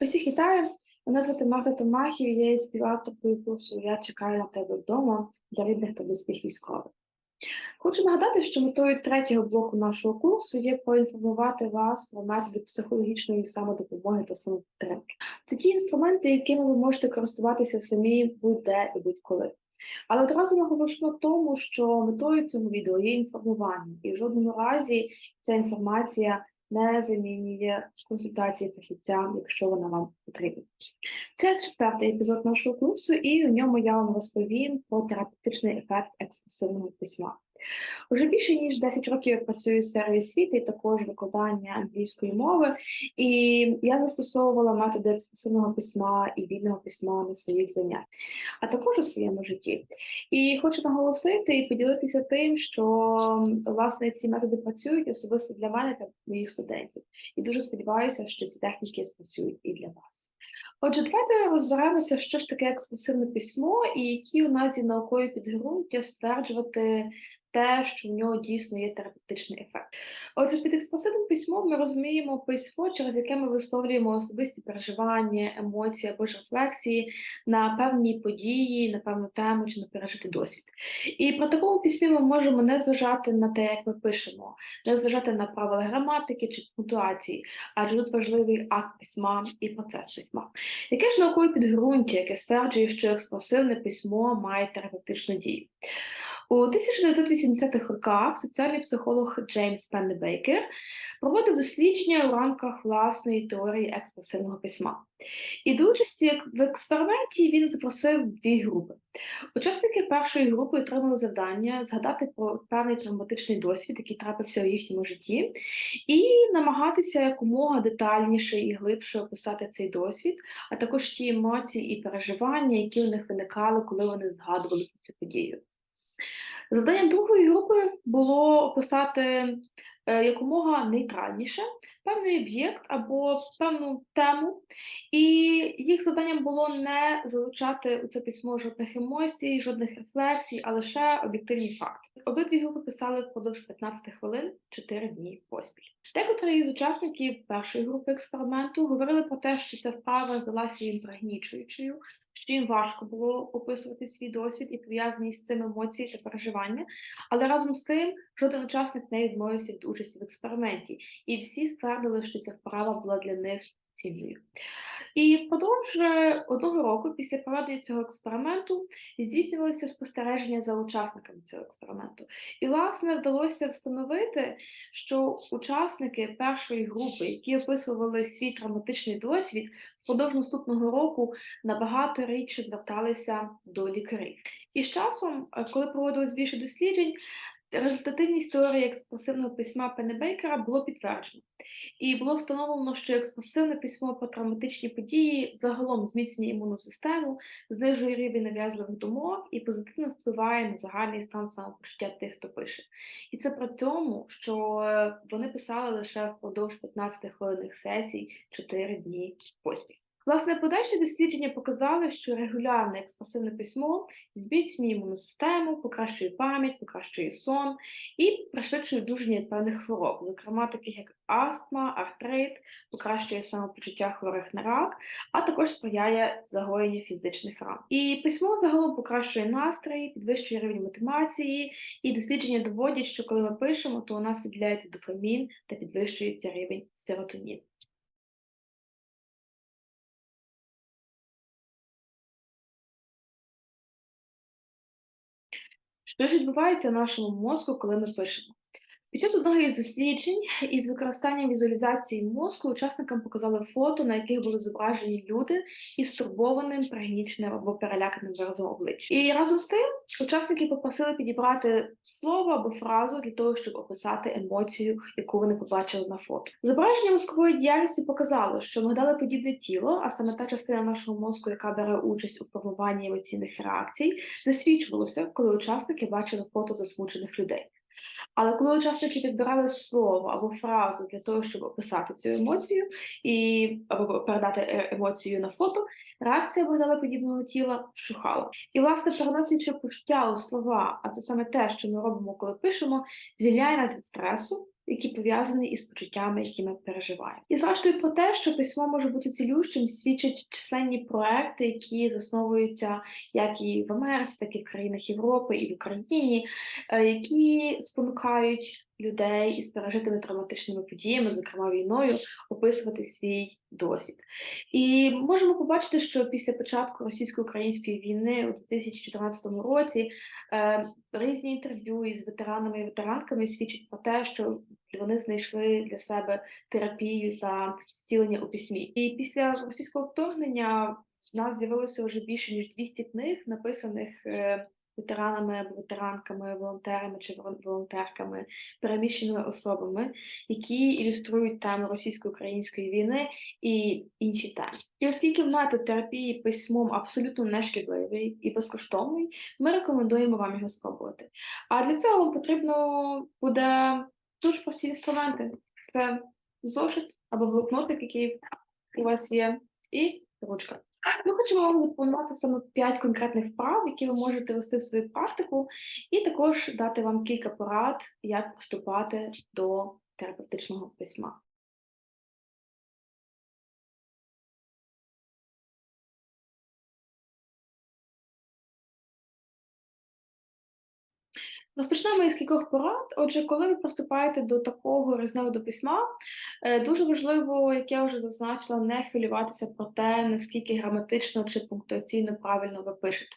Усіх вітаю! Мене звати Марта Томахів, я є співавторкою курсу Я чекаю на тебе вдома для рідних та близьких військових. Хочу нагадати, що метою третього блоку нашого курсу є поінформувати вас про методи психологічної самодопомоги та самопідтримки. Це ті інструменти, якими ви можете користуватися самі будь-де і будь-коли. Але одразу наголошу на тому, що метою цього відео є інформування, і в жодному разі ця інформація не замінює консультації фахівця, якщо вона вам потрібна. Це четвертий епізод нашого курсу, і у ньому я вам розповім про терапевтичний ефект експресивного письма. Уже більше ніж 10 років я працюю в сфері освіти і також викладання англійської мови, і я застосовувала методи експресивного письма і вільного письма на своїх заняттях, а також у своєму житті. І хочу наголосити і поділитися тим, що власне ці методи працюють особисто для мене та моїх студентів. І дуже сподіваюся, що ці техніки спрацюють і для вас. Отже, давайте розберемося, що ж таке експресивне письмо і які у нас є наукові підґрунтя стверджувати те, що в нього дійсно є терапевтичний ефект. Отже, під експресивним письмом ми розуміємо письмо, через яке ми висловлюємо особисті переживання, емоції або ж рефлексії на певні події, на певну тему чи на пережитий досвід. І про такому письмі ми можемо не зважати на те, як ми пишемо, не зважати на правила граматики чи пунктуації, адже тут важливий акт письма і процес письма. Яке ж наукове підґрунтя, яке стверджує, що експресивне письмо має терапевтичну дію? У 1980-х роках соціальний психолог Джеймс Пеннебейкер проводив дослідження у рамках власної теорії експресивного письма. І до участі в експерименті він запросив дві групи. Учасники першої групи отримали завдання згадати про певний травматичний досвід, який трапився у їхньому житті, і намагатися якомога детальніше і глибше описати цей досвід, а також ті емоції і переживання, які у них виникали, коли вони згадували про цю подію. Завданням другої групи було описати е, якомога нейтральніше певний об'єкт або певну тему, і їх завданням було не залучати у це письмо жодних емоцій, жодних рефлексій, а лише об'єктивні факти. Обидві групи писали впродовж 15 хвилин 4 дні поспіль. Декотрі із учасників першої групи експерименту говорили про те, що ця вправа здалася їм пригнічуючою, що їм важко було описувати свій досвід і пов'язані з цим емоції та переживання, але разом з тим жоден учасник не відмовився від участі в експерименті, і всі ствердили, що ця вправа була для них цінною. І впродовж е, одного року після проведення цього експерименту здійснювалися спостереження за учасниками цього експерименту. І, власне, вдалося встановити, що учасники першої групи, які описували свій травматичний досвід, впродовж наступного року набагато рідше зверталися до лікарів. І з часом, е, коли проводилось більше досліджень, Результативність теорії експресивного письма Пенебейкера було підтверджено, і було встановлено, що експресивне письмо про травматичні події загалом зміцнює імунну систему, знижує рівень нав'язливих думок і позитивно впливає на загальний стан самопочуття тих, хто пише. І це при тому, що е, вони писали лише впродовж 15 хвилинних сесій 4 дні поспіль. Власне, подальші дослідження показали, що регулярне експресивне письмо зміцнює імунну систему, покращує пам'ять, покращує сон і пришвидшує одужання від певних хвороб, зокрема таких як астма, артрит, покращує самопочуття хворих на рак, а також сприяє загоєнню фізичних ран. І письмо загалом покращує настрій, підвищує рівень мотивації, і дослідження доводять, що коли ми пишемо, то у нас виділяється дофамін та підвищується рівень серотоніну. Що ж відбувається в нашому мозку, коли ми пишемо? Під час одного із досліджень із використанням візуалізації мозку учасникам показали фото, на яких були зображені люди із стурбованим, пригніченим або переляканим виразом обличчя. І разом з тим учасники попросили підібрати слово або фразу для того, щоб описати емоцію, яку вони побачили на фото. Зображення мозкової діяльності показало, що подібне тіло, а саме та частина нашого мозку, яка бере участь у формуванні емоційних реакцій, засвідчувалося, коли учасники бачили фото засмучених людей. Але коли учасники підбирали слово або фразу для того, щоб описати цю емоцію і або передати е, емоцію на фото, реакція подібного тіла вщухала. І, власне, переносячи почуття у слова, а це саме те, що ми робимо, коли пишемо, звільняє нас від стресу, які пов'язані із почуттями, які ми переживаємо. І зрештою про те, що письмо може бути цілющим, свідчать численні проекти, які засновуються як і в Америці, так і в країнах Європи, і в Україні, е, які спонукають людей із пережитими травматичними подіями, зокрема війною, описувати свій досвід. І можемо побачити, що після початку російсько-української війни у 2014 році е, різні інтерв'ю із ветеранами і ветеранками свідчать про те, що вони знайшли для себе терапію та зцілення у письмі. І після російського вторгнення в нас з'явилося вже більше ніж 200 книг, написаних е, ветеранами або ветеранками, волонтерами чи волонтерками, переміщеними особами, які ілюструють теми російсько-української війни і інші теми. І оскільки метод терапії письмом абсолютно нешкідливий і безкоштовний, ми рекомендуємо вам його спробувати. А для цього вам потрібно буде дуже прості інструменти: це зошит або блокнотик, який у вас є, і ручка. Ми хочемо вам запропонувати саме 5 конкретних вправ, які ви можете вести в свою практику, і також дати вам кілька порад, як поступати до терапевтичного письма. Розпочнемо із кількох порад. Отже, коли ви поступаєте до такого різновиду письма, е, дуже важливо, як я вже зазначила, не хвилюватися про те, наскільки граматично чи пунктуаційно правильно ви пишете.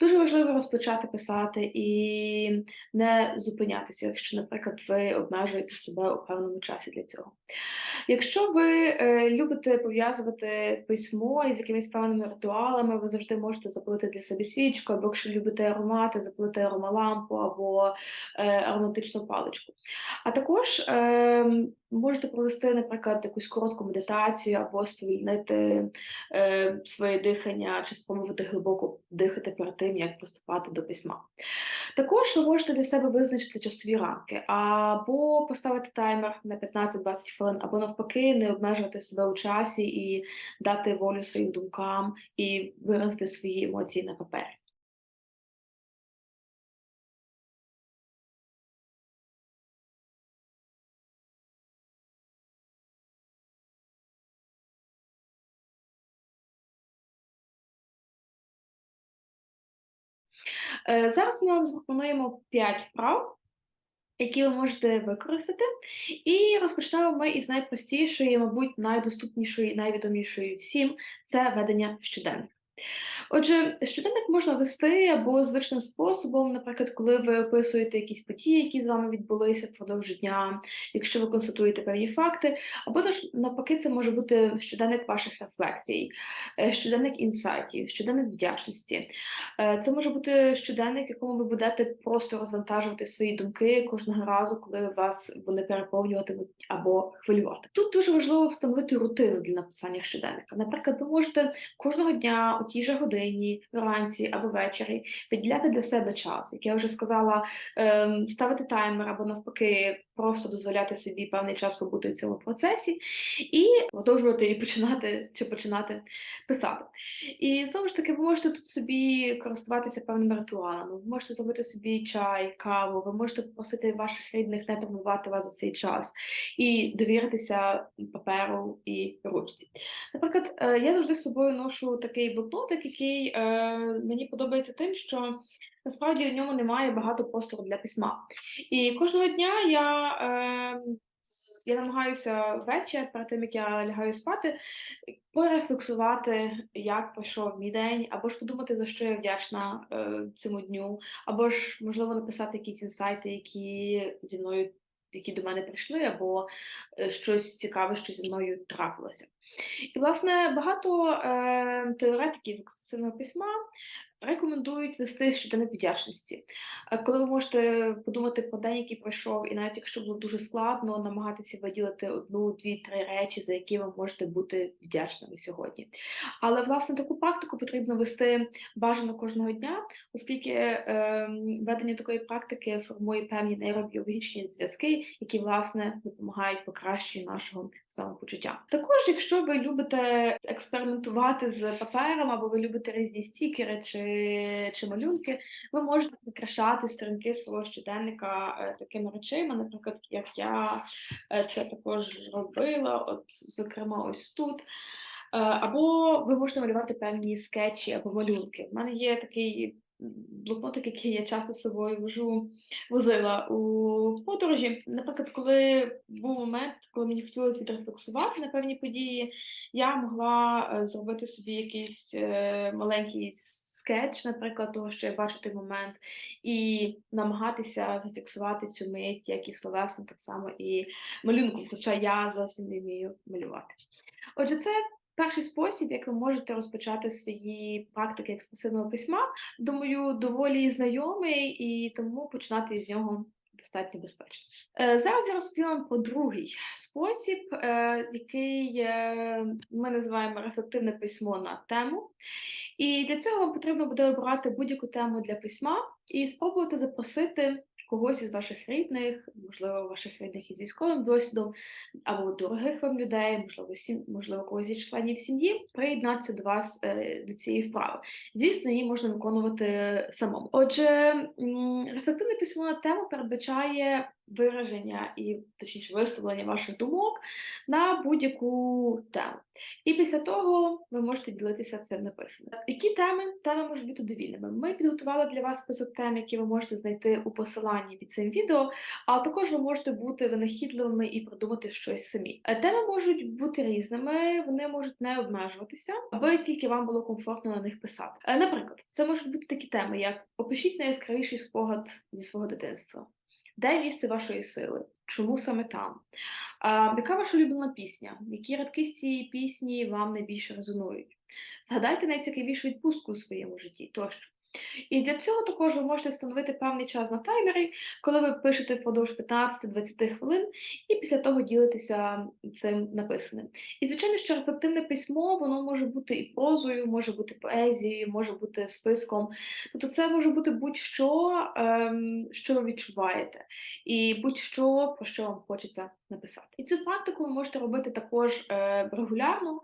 Дуже важливо розпочати писати і не зупинятися, якщо, наприклад, ви обмежуєте себе у певному часі для цього. Якщо ви е, любите пов'язувати письмо із якимись певними ритуалами, ви завжди можете запалити для себе свічку, або якщо любите аромати, запалити аромалампу або е, ароматичну паличку. А також е, можете провести, наприклад, якусь коротку медитацію або сповільнити е, своє дихання, чи спробувати глибоко дихати перед тим, як поступати до письма. Також ви можете для себе визначити часові рамки, або поставити таймер на 15-20 хвилин, або навпаки, не обмежувати себе у часі і дати волю своїм думкам і виразити свої емоції на папері. Зараз ми вам запропонуємо 5 вправ, які ви можете використати, і розпочнемо ми із найпростішої, мабуть, найдоступнішої, найвідомішої всім це ведення щоденника. Отже, щоденник можна вести або звичним способом, наприклад, коли ви описуєте якісь події, які з вами відбулися впродовж дня, якщо ви констатуєте певні факти, або навпаки, це може бути щоденник ваших рефлексій, е, щоденник інсайтів, щоденник вдячності. Е, це може бути щоденник, якому ви будете просто розвантажувати свої думки кожного разу, коли вас вони переповнюватимуть або хвилювати. Тут дуже важливо встановити рутину для написання щоденника. Наприклад, ви можете кожного дня у тій же годині, вранці або ввечері, виділяти для себе час, як я вже сказала, ем, ставити таймер або навпаки, просто дозволяти собі певний час побути в цьому процесі, і продовжувати і починати чи починати писати. І знову ж таки, ви можете тут собі користуватися певними ритуалами. Ви можете зробити собі чай, каву, ви можете попросити ваших рідних не травмувати вас у цей час і довіритися паперу і ручці. Наприклад, е, я завжди з собою ношу такий блокнотик, який е, мені подобається тим, що насправді у ньому немає багато простору для письма. І кожного дня я е, я намагаюся ввечері, перед тим як я лягаю спати, порефлексувати, як пройшов мій день, або ж подумати, за що я вдячна е, цьому дню, або ж, можливо, написати якісь інсайти, які зі мною. Які до мене прийшли, або е, щось цікаве, що зі мною трапилося. І, власне, багато е, теоретиків експресивного письма рекомендують вести щоденник вдячності. Коли ви можете подумати про день, який пройшов, і навіть якщо було дуже складно, намагатися виділити одну, дві, три речі, за які ви можете бути вдячними сьогодні. Але власне таку практику потрібно вести бажано кожного дня, оскільки е, ведення такої практики формує певні нейробіологічні зв'язки, які власне допомагають покращенню нашого самопочуття. Також, якщо ви любите експериментувати з папером або ви любите різні стікери чи чи малюнки, ви можете прикрашати сторінки свого щоденника е, такими речами, наприклад, як я е, це також робила, от, зокрема, ось тут. Е, Або ви можете малювати певні скетчі або малюнки. У мене є такий блокнотик, який я часто з собою вожу, возила у подорожі. Наприклад, коли був момент, коли мені хотілося відрефлексувати на певні події, я могла зробити собі якийсь маленький скетч, наприклад, того, що я бачу той момент, і намагатися зафіксувати цю мить, як і словесно, так само і малюнком, хоча я зовсім не вмію малювати. Отже, це перший спосіб, як ви можете розпочати свої практики експресивного письма, думаю, доволі знайомий, і тому починати з нього достатньо безпечно. Е, Зараз я розповім про другий спосіб, е, який е, ми називаємо рефлективне письмо на тему. І для цього вам потрібно буде обрати будь-яку тему для письма і спробувати запросити когось із ваших рідних, можливо, ваших рідних із військовим досвідом, або дорогих вам людей, можливо, сім, можливо, когось із членів сім'ї, приєднатися до вас е, до цієї вправи. Звісно, її можна виконувати самому. Отже, рецептивне письмо на тему передбачає вираження і точніше висловлення ваших думок на будь-яку тему. І після того ви можете ділитися цим написаним. Які теми? Теми можуть бути довільними. Ми підготували для вас список тем, які ви можете знайти у посиланні під цим відео, а також ви можете бути винахідливими і продумати щось самі. Теми можуть бути різними, вони можуть не обмежуватися, аби тільки вам було комфортно на них писати. Наприклад, це можуть бути такі теми, як опишіть найяскравіший спогад зі свого дитинства. Де місце вашої сили? Чому саме там? А, яка ваша улюблена пісня? Які рядки з цієї пісні вам найбільше резонують? Згадайте найцікавішу відпустку у своєму житті тощо. І для цього також ви можете встановити певний час на таймері, коли ви пишете впродовж 15-20 хвилин, і після того ділитеся цим написаним. І, звичайно, що рефлективне письмо воно може бути і прозою, може бути поезією, може бути списком. Тобто, це може бути будь-що, ем, що ви відчуваєте, і будь-що, про що вам хочеться написати. І цю практику ви можете робити також е, регулярно.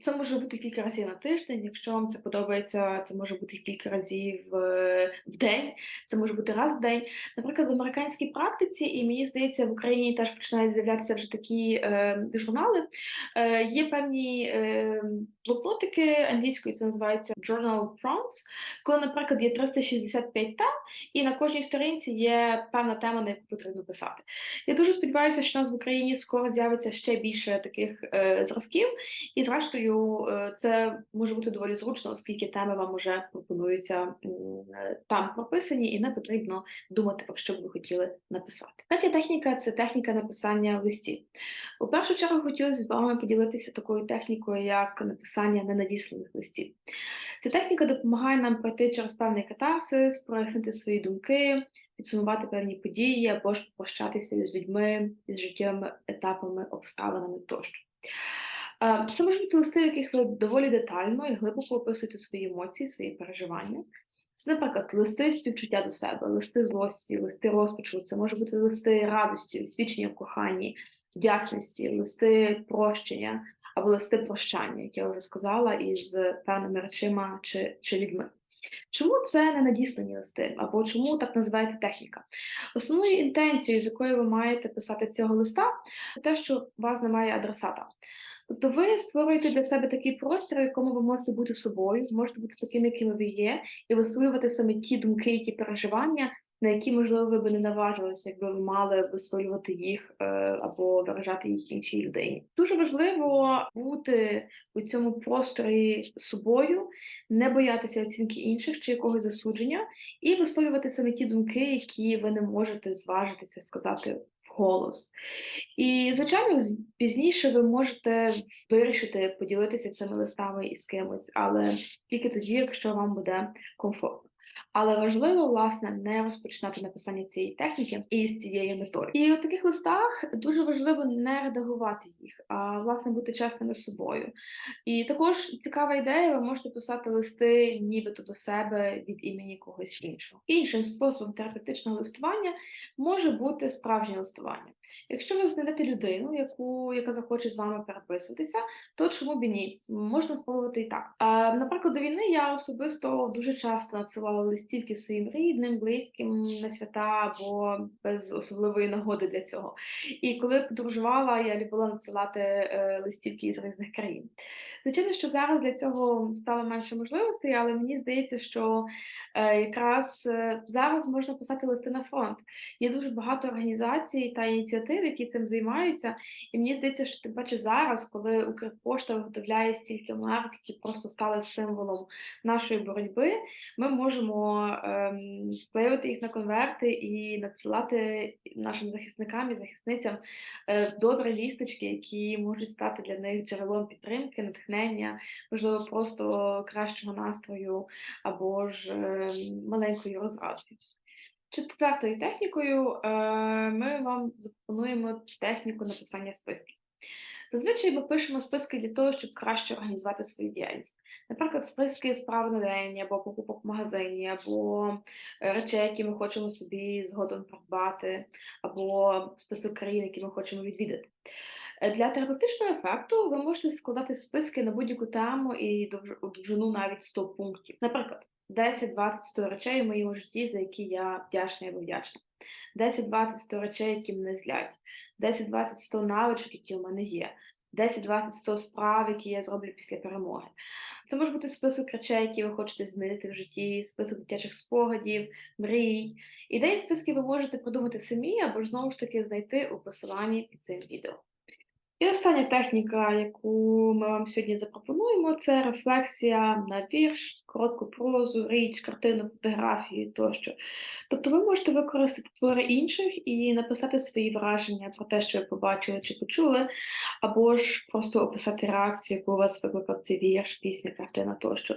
Це може бути кілька разів на тиждень. Якщо вам це подобається, це може бути кілька разів е, в день, це може бути раз в день. Наприклад, в американській практиці, і мені здається, в Україні теж починають з'являтися вже такі е, журнали. Е, Є певні е, блокнотики англійською, це називається Journal Prompts, коли, наприклад, є 365 тем, і на кожній сторінці є певна тема, на яку потрібно писати. Я дуже сподіваюся, що у нас в Україні скоро з'явиться ще більше таких е, зразків, і зрештою е, це може бути доволі зручно, оскільки теми вам вже пропонуються е, там прописані, і не потрібно думати, про що б ви хотіли написати. Третя техніка це техніка написання листів. У першу чергу хотілося з вами поділитися такою технікою, як написання ненадісланих листів. Ця техніка допомагає нам пройти через певний катарсис, прояснити свої думки, підсумувати певні події або ж попрощатися з людьми, з життєвими етапами, обставинами тощо. Е, Це можуть бути листи, в яких ви доволі детально і глибоко описуєте свої емоції, свої переживання. Це, наприклад, листи співчуття до себе, листи злості, листи розпачу, це може бути листи радості, свідчення в коханні, вдячності, листи прощення або листи прощання, як я вже сказала, із певними речима чи, чи людьми. Чому це не надіслані листи, або чому так називається техніка? Основною інтенцією, з якою ви маєте писати цього листа, це те, що у вас немає адресата. Тобто ви створюєте для себе такий простір, в якому ви можете бути собою, можете бути такими, якими ви є, і висловлювати саме ті думки, ті переживання, на які, можливо, ви б не наважилися, якби ви мали висловлювати їх е, або виражати їх іншій людині. Дуже важливо бути у цьому просторі собою, не боятися оцінки інших чи якогось засудження, і висловлювати саме ті думки, які ви не можете зважитися сказати вголос. І, звичайно, пізніше ви можете вирішити поділитися цими листами із кимось, але тільки тоді, якщо вам буде комфортно. Але важливо, власне, не розпочинати написання цієї техніки із цією метою. І у таких листах дуже важливо не редагувати їх, а власне бути чесними з собою. І також цікава ідея, ви можете писати листи нібито до себе від імені когось іншого. Іншим способом терапевтичного листування може бути справжнє листування. Якщо ви знайдете людину, яку, яка захоче з вами переписуватися, то чому б і ні? Можна спробувати і так. Наприклад, до війни я особисто дуже часто надсилала листівки своїм рідним, близьким на свята або без особливої нагоди для цього. І коли подорожувала, я любила надсилати е, листівки із різних країн. Звичайно, що зараз для цього стало менше можливостей, але мені здається, що е, якраз е, зараз можна писати листи на фронт. Є дуже багато організацій та ініціатив, які цим займаються. І мені здається, що тим паче зараз, коли Укрпошта виготовляє стільки марок, які просто стали символом нашої боротьби, ми можемо ем, вклеювати їх на конверти і надсилати нашим захисникам і захисницям е, добрі лісточки, які можуть стати для них джерелом підтримки, натхнення, можливо, просто кращого настрою або ж е, маленькою розрадою. Четвертою технікою е, ми вам запропонуємо техніку написання списків. Зазвичай ми пишемо списки для того, щоб краще організувати свою діяльність. Наприклад, списки справ на день, або покупок в магазині, або е, речей, які ми хочемо собі згодом придбати, або список країн, які ми хочемо відвідати. Е, Для терапевтичного ефекту ви можете складати списки на будь-яку тему і довжину навіть 100 пунктів. Наприклад, 10, 20, 100 речей у моєму житті, за які я вдячна або вдячна. 10, 20, 100 речей, які мене злять. 10, 20, 100 навичок, які у мене є. 10, 20, 100 справ, які я зроблю після перемоги. Це може бути список речей, які ви хочете змінити в житті, список дитячих спогадів, мрій. Ідеї списки ви можете придумати самі або ж знову ж таки знайти у посиланні під цим відео. І остання техніка, яку ми вам сьогодні запропонуємо, це рефлексія на вірш, коротку прозу, річ, картину, фотографію тощо. Тобто ви можете використати твори інших і написати свої враження про те, що ви побачили чи почули, або ж просто описати реакцію, яку у вас викликав цей вірш, пісня, картина тощо.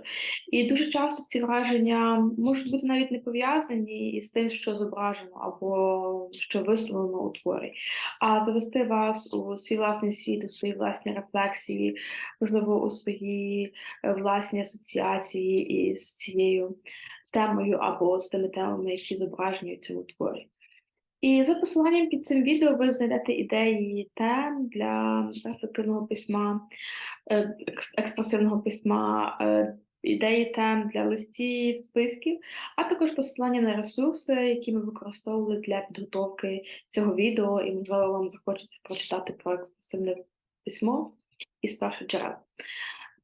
І дуже часто ці враження можуть бути навіть не пов'язані із тим, що зображено, або що висловлено у творі, а завести вас у свій власний світ, у свої власні рефлексії, можливо, у свої е, власні асоціації із цією темою або з тими темами, які зображені у цьому творі. І за посиланням під цим відео ви знайдете ідеї тем для ефективного письма, е, експресивного письма, е, ідеї тем для листів, списків, а також посилання на ресурси, які ми використовували для підготовки цього відео, і можливо вам захочеться прочитати про експресивне письмо із перших джерел.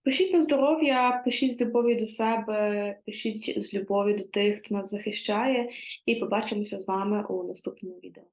Пишіть на здоров'я, пишіть з любов'ю до себе, пишіть з любов'ю до тих, хто нас захищає, і побачимося з вами у наступному відео.